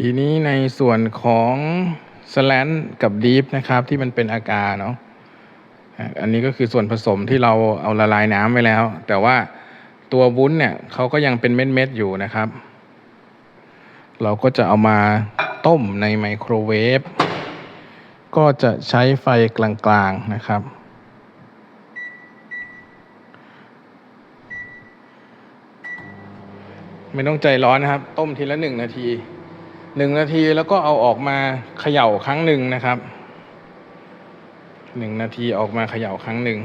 ทีนี้ในส่วนของสแลนกับดีฟนะครับ ที่มันเป็นอากาเนาะอันนี้ก็คือส่วนผสมที่เราเอาละลายน้ำไว้แล้ว แต่ว่าตัววุ้นเนี่ยเขาก็ยังเป็นเม็ดๆอยู่นะครับ เราก็จะเอามาต้มในไมโครเวฟก็จะใช้ไฟกลางๆนะครับ ไม่ต้องใจร้อนนะครับ ต้มทีละหนึ่งนาที หนึ่งนาทีแล้วก็เอาออกมาเขย่าครั้งหนึ่งนะครับหนึ่งนาทีออกมาเขย่าครั้งหนึ่ง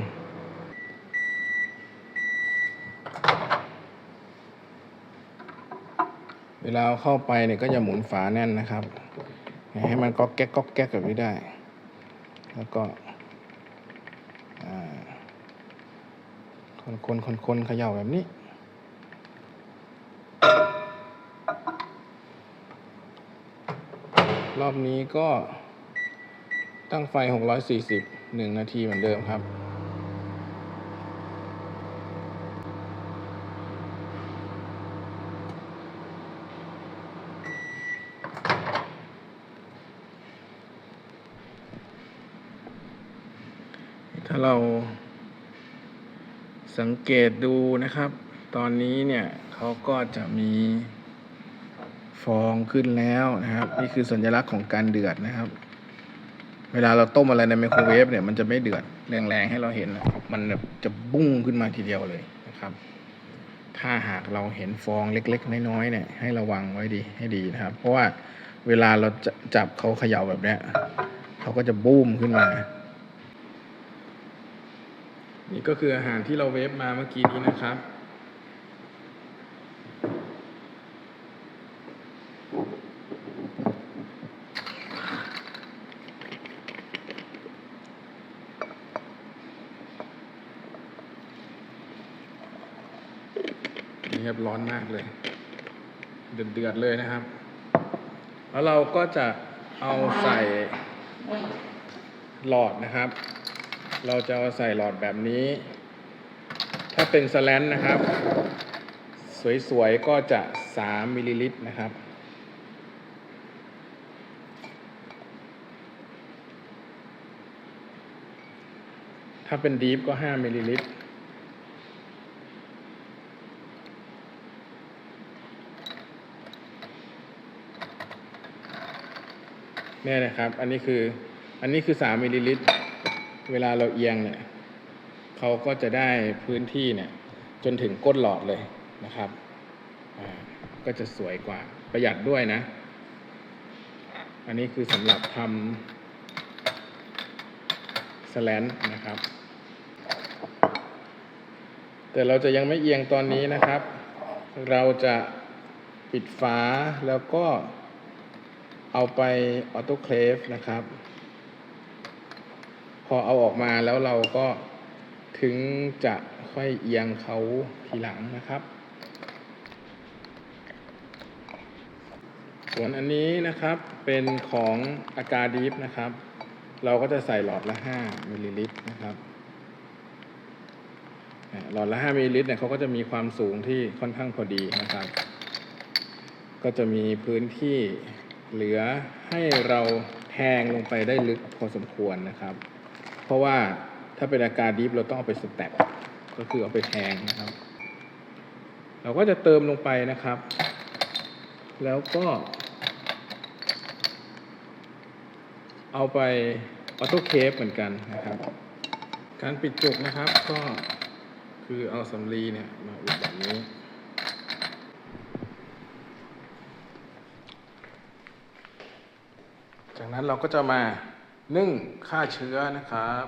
เวลาเข้าไปเนี่ยก็จะหมุนฝาแน่นนะครับให้มันก๊อกแก๊กก๊อกแก๊กแบบนี้ได้ แล้วก็คนคนคนคนเขย่าแบบนี้ รอบนี้ก็ตั้งไฟ 640 1 นาทีเหมือนเดิมครับ ถ้าเราสังเกตดูนะครับ ตอนนี้เนี่ยเขาก็จะมี ฟองขึ้นแล้วนะครับ นี่คือสัญลักษณ์ของการเดือดนะครับ เวลาเราต้มอะไรในไมโครเวฟเนี่ยมันจะไม่เดือดแรงๆให้เราเห็นนะมันแบบจะบุ้งขึ้นมาทีเดียวเลยนะครับ ถ้าหากเราเห็นฟองเล็กๆ น้อยๆเนี่ยให้ระวังไว้ดีให้ดีนะครับ เพราะว่าเวลาเราจะจับเขาเขย่าแบบเนี้ยเขาก็จะบูมขึ้นมานี่ก็คืออาหารที่เราเวฟมาเมื่อกี้นี้นะครับ นี่ครับร้อนมากเลยเดือดเดือดๆเลยนะครับ แล้วเราก็จะเอาใส่หลอดนะครับ เราจะเอาใส่หลอดแบบนี้ ถ้าเป็นสแลนนะครับ สวยๆ ก็จะ 3 มิลลิลิตรนะครับ ถ้าเป็นดีฟก็ 5 มิลลิลิตร เนี่ยนะครับ อันนี้คือ อันนี้คือ3มิลลิลิตร เวลาเราเอียงเนี่ยเขาก็จะได้พื้นที่เนี่ย จนถึงก้นหลอดเลยนะครับ ก็จะสวยกว่า ประหยัดด้วยนะ อันนี้คือสำหรับทำสแลนนะครับ แต่เราจะยังไม่เอียงตอนนี้นะครับ เราจะปิดฝาแล้วก็ เอาไปออโต้เคลฟนะครับ พอเอาออกมาแล้วเราก็ถึงจะค่อยเอียงเขาทีหลังนะครับ ส่วนอันนี้นะครับเป็นของอากาดีฟนะครับ เราก็จะใส่หลอดละ 5มิลลิลิตรนะครับหลอดละ 5มิลลิลิตรเนี่ยเขาก็จะมีความสูงที่ค่อนข้างพอดีนะครับ ก็จะมีพื้นที่ เหลือให้เราแทงลงไปได้ลึกพอสมควรนะครับ เพราะว่าถ้าเป็นอาการดิฟเราต้องเอาไปสแต็ปก็คือเอาไปแทงนะครับ เราก็จะเติมลงไปนะครับ แล้วก็ เอาไปออโต้เคฟเหมือนกันนะครับ การปิดจุกนะครับก็คือเอาสำลีเนี่ยมาอุดแบบนี้ จาก นั้นเราก็จะมานึ่งฆ่าเชื้อนะครับ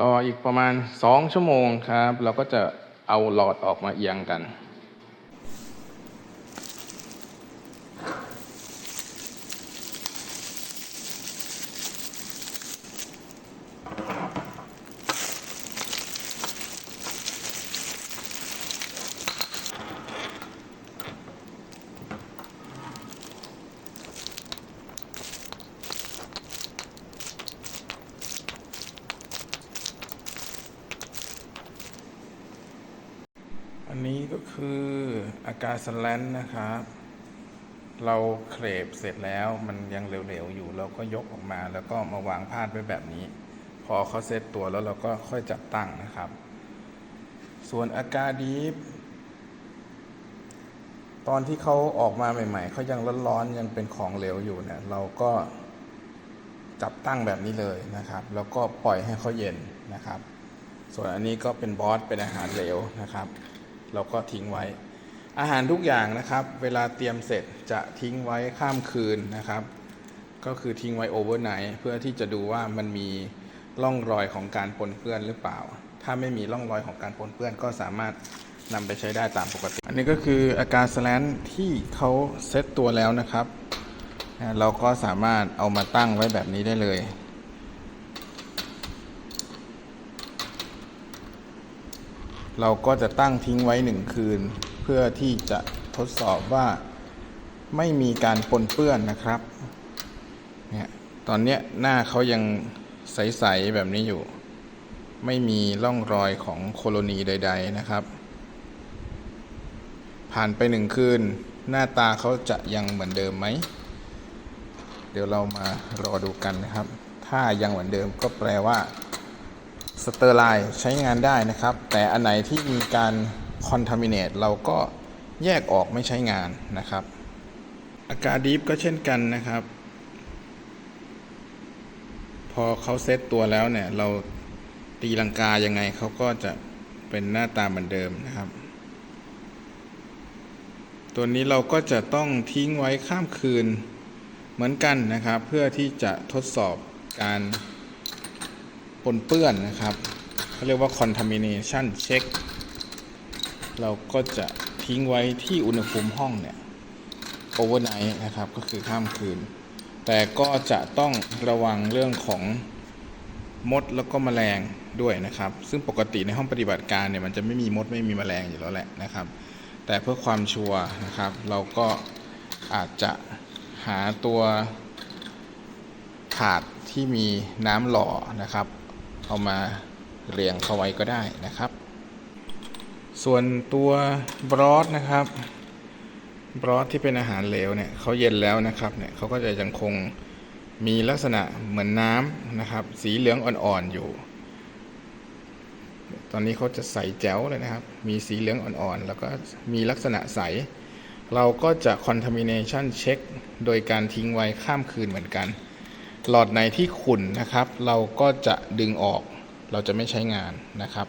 รออีกประมาณ 2 ชั่วโมงครับ เราก็จะเอาหลอดออกมาเอียงกันอันนี้ก็คือ อากาศสแลนนะครับ เราเครบเสร็จแล้วมันยังเหลวๆอยู่เราก็ยกออกมา แล้วก็มาวางพาดไว้แบบนี้ พอเขาเซตตัวแล้วเราก็ค่อยจับตั้งนะครับ ส่วนอาการดีฟตอนที่เขาออกมาใหม่ ๆเขายังร้อนๆยังเป็นของเหลวอยู่เนี่ย เราก็จับตั้งแบบนี้เลยนะครับ แล้วก็ปล่อยให้เขาเย็นนะครับ ส่วนอันนี้ก็เป็นบอสเป็นอาหารเหลวนะครับ เราก็ทิ้งไว้ อาหารทุกอย่างนะครับ เวลาเตรียมเสร็จจะทิ้งไว้ข้ามคืนนะครับ ก็คือทิ้งไว้โอเวอร์ไนท์เพื่อที่จะดูว่ามันมีร่องรอยของการปนเปื้อนหรือเปล่า ถ้าไม่มีร่องรอยของการปนเปื้อนก็สามารถนำไปใช้ได้ตามปกติ อันนี้ก็คืออาการสแลนที่เขาเซตตัวแล้วนะครับ เราก็สามารถเอามาตั้งไว้แบบนี้ได้เลยเราก็จะตั้งทิ้งไว้หนึ่งคืน เพื่อที่จะทดสอบว่าไม่มีการปนเปื้อนนะครับเนี่ยตอนเนี้ยหน้าเขายังใส ๆ แบบนี้อยู่ ไม่มีร่องรอยของโคโลนีใด ๆ นะครับ ผ่านไปหนึ่งคืน หน้าตาเขาจะยังเหมือนเดิมไหม เดี๋ยวเรามารอดูกันนะครับ ถ้ายังเหมือนเดิมก็แปลว่าสเตอร์ไลน์ใช้งานได้นะครับ แต่อันไหนที่มีการ คอนทามิเนตเราก็แยกออกไม่ใช้งานนะครับ อากาศดีฟก็เช่นกันนะครับ พอเขาเซตตัวแล้วเนี่ย เราตีลังกายังไงเขาก็จะเป็นหน้าตาเหมือนเดิมนะครับ ตัวนี้เราก็จะต้องทิ้งไว้ข้ามคืนเหมือนกันนะครับ เพื่อที่จะทดสอบการปนเปื้อนนะครับเขาเรียกว่า contamination check เราก็จะทิ้งไว้ที่อุณหภูมิห้องเนี่ย overnight นะครับ ก็คือข้ามคืน แต่ก็จะต้องระวังเรื่องของมดแล้วก็แมลงด้วยนะครับ ซึ่งปกติในห้องปฏิบัติการเนี่ยมันจะไม่มีมดไม่มีแมลงอยู่แล้วแหละนะครับ แต่เพื่อความชัวร์นะครับ เราก็อาจจะหาตัวถาดที่มีน้ำหล่อนะครับ เอามาเรียงเข้าไว้ก็ได้นะครับ ส่วนตัวบรอสนะครับบรอสที่เป็นอาหารเหลวเนี่ยเขาเย็นแล้วนะครับเนี่ยเขาก็จะยังคงมีลักษณะเหมือนน้ำนะครับ สีเหลืองอ่อนๆอยู่ ตอนนี้เขาจะใสแจ๋วเลยนะครับ มีสีเหลืองอ่อนๆแล้วก็มีลักษณะใส เราก็จะ contamination check โดยการทิ้งไว้ข้ามคืนเหมือนกัน หลอดไหนที่ขุ่นนะครับ เราก็จะดึงออกเราจะไม่ใช้งานนะครับ